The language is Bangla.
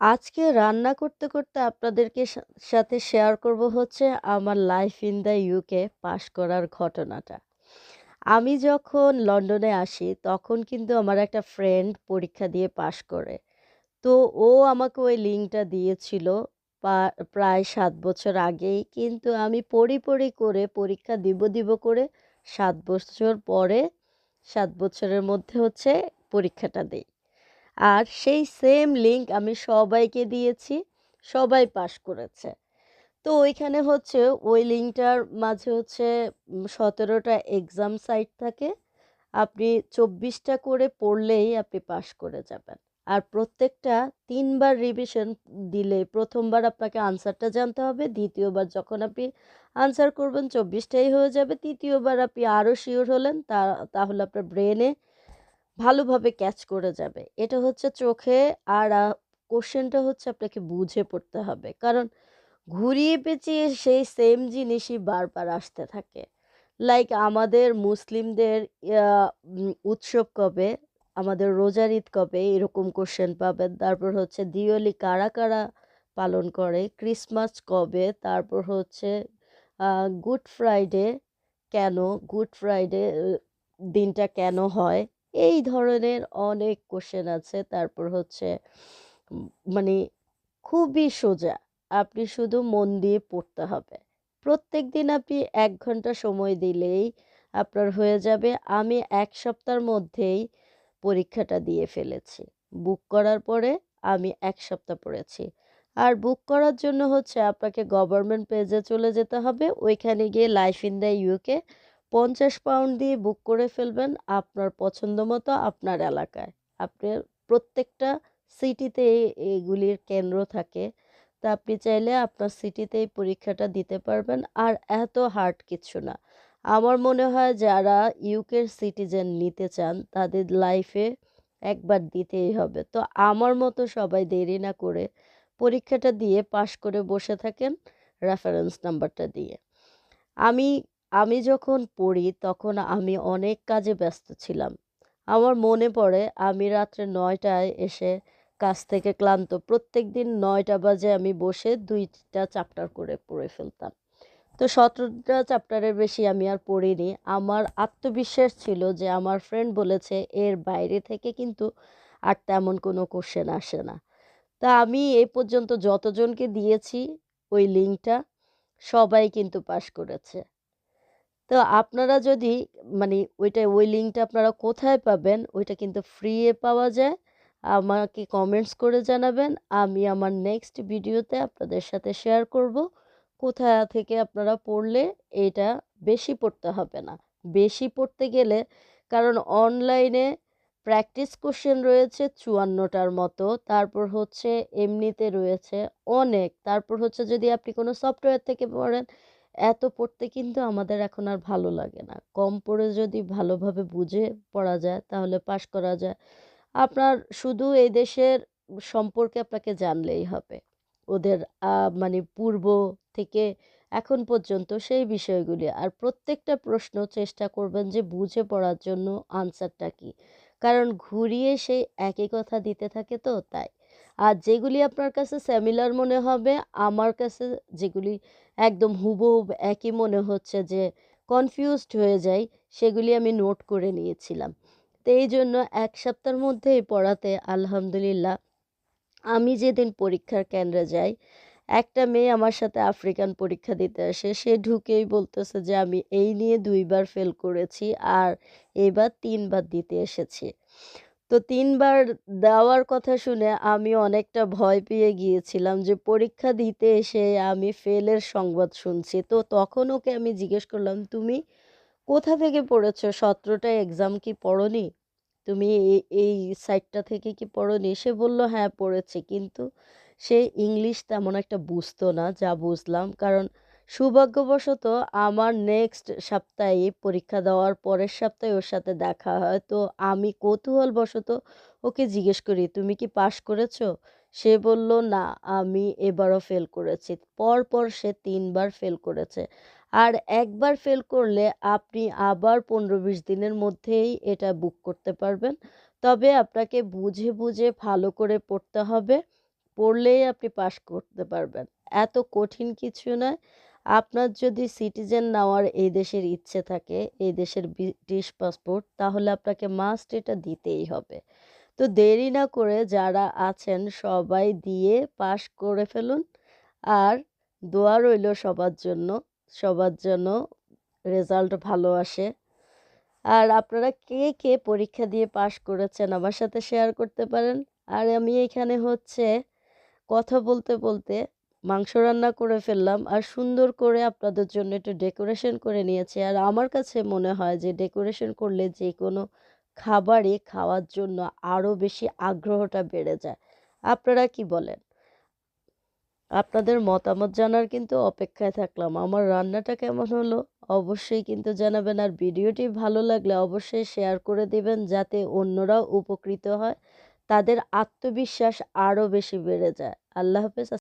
আজকে রান্না করতে, করতে আপনাদেরকে সাথে শেয়ার করব হচ্ছে আমার life in the UK pass করার ঘটনাটা। আমি যখন লন্ডনে আসি তখন কিন্তু আমার একটা ফ্রেন্ড পরীক্ষা দিয়ে পাস করে। তো ও আমাকে ওই লিঙ্কটা দিয়েছিল প্রায় সাত বছর আগেই। কিন্তু আমি পড়ি, পড়ি করে পরীক্ষা দিব, দিব করে সাত বছর পরে সাত বছরের মধ্যে হচ্ছে পরীক্ষাটা দেই। আর সেই সেম লিঙ্ক আমি সবাইকে দিয়েছি, সবাই পাস করেছে। তো ওইখানে হচ্ছে ওই লিঙ্কটার মাঝে হচ্ছে সতেরোটা এক্সাম সাইট থাকে। আপনি চব্বিশটা করে পড়লেই আপনি পাস করে যাবেন। আর প্রত্যেকটা তিনবার রিভিশন দিলে প্রথমবার আপনাকে আনসারটা জানতে হবে। দ্বিতীয়বার যখন আপনি আনসার করবেন চব্বিশটাই হয়ে যাবে। তৃতীয়বার আপনি আরও শিওর হলেন তা তাহলে আপনার ব্রেনে ভালোভাবে ক্যাচ করে যাবে। এটা হচ্ছে চোখে আর কোশ্চেনটা হচ্ছে আপনাকে বুঝে পড়তে হবে। কারণ ঘুরিয়ে পেঁচিয়ে সেই সেম জিনিসই বারবার আসতে থাকে। লাইক আমাদের মুসলিমদের উৎসব কবে? আমাদের রোজার ঈদ কবে? এরকম কোশ্চেন পাবেন। তারপর হচ্ছে দিওয়ালি কারা, কারা পালন করে? ক্রিসমাস কবে? তারপর হচ্ছে গুড ফ্রাইডে কেন? গুড ফ্রাইডে দিনটা কেন হয়? এই ধরনের অনেক কোশ্চেন আছে। তারপর হচ্ছে মানে খুবই সোজা। আপনি শুধু মন দিয়ে পড়তে হবে। প্রত্যেক দিন আপনি এক ঘণ্টা সময় দিলেই আপনার হয়ে যাবে। আমি এক সপ্তাহের মধ্যেই পরীক্ষাটা দিয়ে ফেলেছি। বুক করার পরে আমি এক সপ্তাহ পড়েছি। আর বুক করার জন্য হচ্ছে আপনাকে গভর্নমেন্ট পেজে চলে যেতে হবে। ওইখানে গিয়ে life in the UK ৫০ pound দিয়ে বুক করে ফেলবেন আপনার পছন্দ মতো আপনার এলাকায়। আপনার প্রত্যেকটা সিটিতে এগুলির কেন্দ্র থাকে। তা আপনি চাইলে আপনার সিটিতেই পরীক্ষাটা দিতে পারবেন। আর এত হার্ড কিছু না। আমার মনে হয় যারা ইউকের সিটিজেন নিতে চান, তাদের লাইফে একবার দিতেই হবে। তো আমার মতো সবাই দেরি না করে পরীক্ষাটা দিয়ে পাশ করে বসে থাকেন রেফারেন্স নাম্বারটা দিয়ে। আমি আমি যখন পড়ি তখন আমি অনেক কাজে ব্যস্ত ছিলাম। আমার মনে পড়ে আমি রাত্রে নয়টায় এসে কাজ থেকে ক্লান্ত প্রত্যেক দিন নয়টা বাজে আমি বসে ২ টা চ্যাপ্টার করে পড়ে ফেলতাম। তো ১৭ টা চ্যাপ্টারের বেশি আমি আর পড়িনি। আমার আত্মবিশ্বাস ছিল যে আমার ফ্রেন্ড বলেছে, এর বাইরে থেকে কিন্তু আর তেমন কোনো কোশ্চেন আসে না। তা আমি এ পর্যন্ত যতজনকে দিয়েছি ওই লিঙ্কটা সবাই কিন্তু পাস করেছে। তো আপনারা যদি মানে ওইটা ওই লিঙ্কটা আপনারা কোথায় পাবেন? ওইটা কিন্তু ফ্রি এ পাওয়া যায়। আমাকে কমেন্টস করে জানাবেন। আমি আমার নেক্সট ভিডিওতে আপনাদের সাথে শেয়ার করব। কোথা থেকে আপনারা পড়লে এটা বেশি পড়তে হবে না। বেশি পড়তে গেলে কারণ অনলাইনে প্র্যাকটিস কোশ্চেন রয়েছে চুয়ান্নটার মতো। তারপর হচ্ছে এমনিতে রয়েছে অনেক। তারপর হচ্ছে যদি আপনি কোনো সফটওয়্যার থেকে পড়েন, এত পড়তে কিন্তু আমাদের এখন আর ভালো লাগে না। কম পড়ে যদি ভালোভাবে বুঝে পড়া যায়, তাহলে পাস করা যায়। আপনার শুধু এই দেশের সম্পর্কে আপনাকে জানলেই হবে। ওদের মানে পূর্ব থেকে এখন পর্যন্ত সেই বিষয়গুলি। আর প্রত্যেকটা প্রশ্ন চেষ্টা করবেন যে বুঝে পড়ার জন্য আনসারটা কী। কারণ ঘুরিয়ে সেই একই কথা দিতে থাকে তো, তাই। আর যেগুলি আপনার কাছে সিমিলার মনে হবে আমার কাছে যেগুলি একদম হুবহুব একই মনে হচ্ছে যে কনফিউজড হয়ে যাই সেগুলি আমি নোট করে নিয়েছিলাম। তো এই জন্য এক সপ্তাহের মধ্যেই পড়াতে আলহামদুলিল্লাহ আমি যেদিন পরীক্ষার কেন্দ্রে যাই, একটা মেয়ে আমার সাথে আফ্রিকান পরীক্ষা দিতে আসে। সে ঢুকেই বলতেছে যে আমি এই নিয়ে দুইবার ফেল করেছি আর এবার তিনবার দিতে এসেছি। তো ৩ বার দেওয়ার কথা শুনে আমি অনেকটা ভয় পেয়ে গিয়েছিলাম যে পরীক্ষা দিতে এসে আমি ফেলের সংবাদ শুনছি। তো তখন ওকে আমি জিজ্ঞেস করলাম, "তুমি কোথা থেকে পড়েছ? ১৭ টা এক্সাম কি পড়োনি? তুমি এ এই সাইটটা থেকে কি পড়োনি?" সে বলল, "হ্যাঁ পড়েছি।" কিন্তু সে ইংলিশ তেমন একটা বুঝতো না যা বুঝলাম। কারণ সৌভাগ্যবশত আমার নেক্সট সপ্তাহেই পরীক্ষা দেওয়ার পরের সপ্তাহে ওর সাথে দেখা হয়। তো আমি কৌতূহলবশত ওকে জিজ্ঞেস করি, "তুমি কি পাশ করেছ?" সে বলল, "না, আমি এবারও ফেল করেছি।" পরপর সে তিনবার ফেল করেছে। আর একবার ফেল করলে আপনি আবার ১৫-২০ দিনের মধ্যেই এটা বুক করতে পারবেন। তবে আপনাকে বুঝে, বুঝে ভালো করে পড়তে হবে। পড়লেই আপনি পাশ করতে পারবেন। এত কঠিন কিছু নয়। আপনার যদি সিটিজেন নেওয়ার এই দেশের ইচ্ছে থাকে, এই দেশের ব্রিটিশ পাসপোর্ট তাহলে আপনাকে মাস্ট এটা দিতেই হবে। তো দেরি না করে যারা আছেন সবাই দিয়ে পাশ করে ফেলুন। আর দোয়া রইল সবার জন্য। সবার জন্য রেজাল্ট ভালো আসে। আর আপনারা কে, কে পরীক্ষা দিয়ে পাশ করেছেন আমার সাথে শেয়ার করতে পারেন। আর আমি এখানে হচ্ছে কথা বলতে, বলতে মাংস রান্না করে ফেললাম। আর সুন্দর করে আপনাদের জন্য একটু ডেকোরেশন করে নিয়েছি। আর আমার কাছে মনে হয় যে ডেকোরেশন করলে যেকোনো খাবারই খাওয়ার জন্য আরও বেশি আগ্রহটা বেড়ে যায়। আপনারা কি বলেন? আপনাদের মতামত জানার কিন্তু অপেক্ষায় থাকলাম। আমার রান্নাটা কেমন হলো অবশ্যই কিন্তু জানাবেন। আর ভিডিওটি ভালো লাগলে অবশ্যই শেয়ার করে দিবেন যাতে অন্যরাও উপকৃত হয়। তাদের আত্মবিশ্বাস আরও বেশি বেড়ে যায়। আল্লাহ হাফেজ।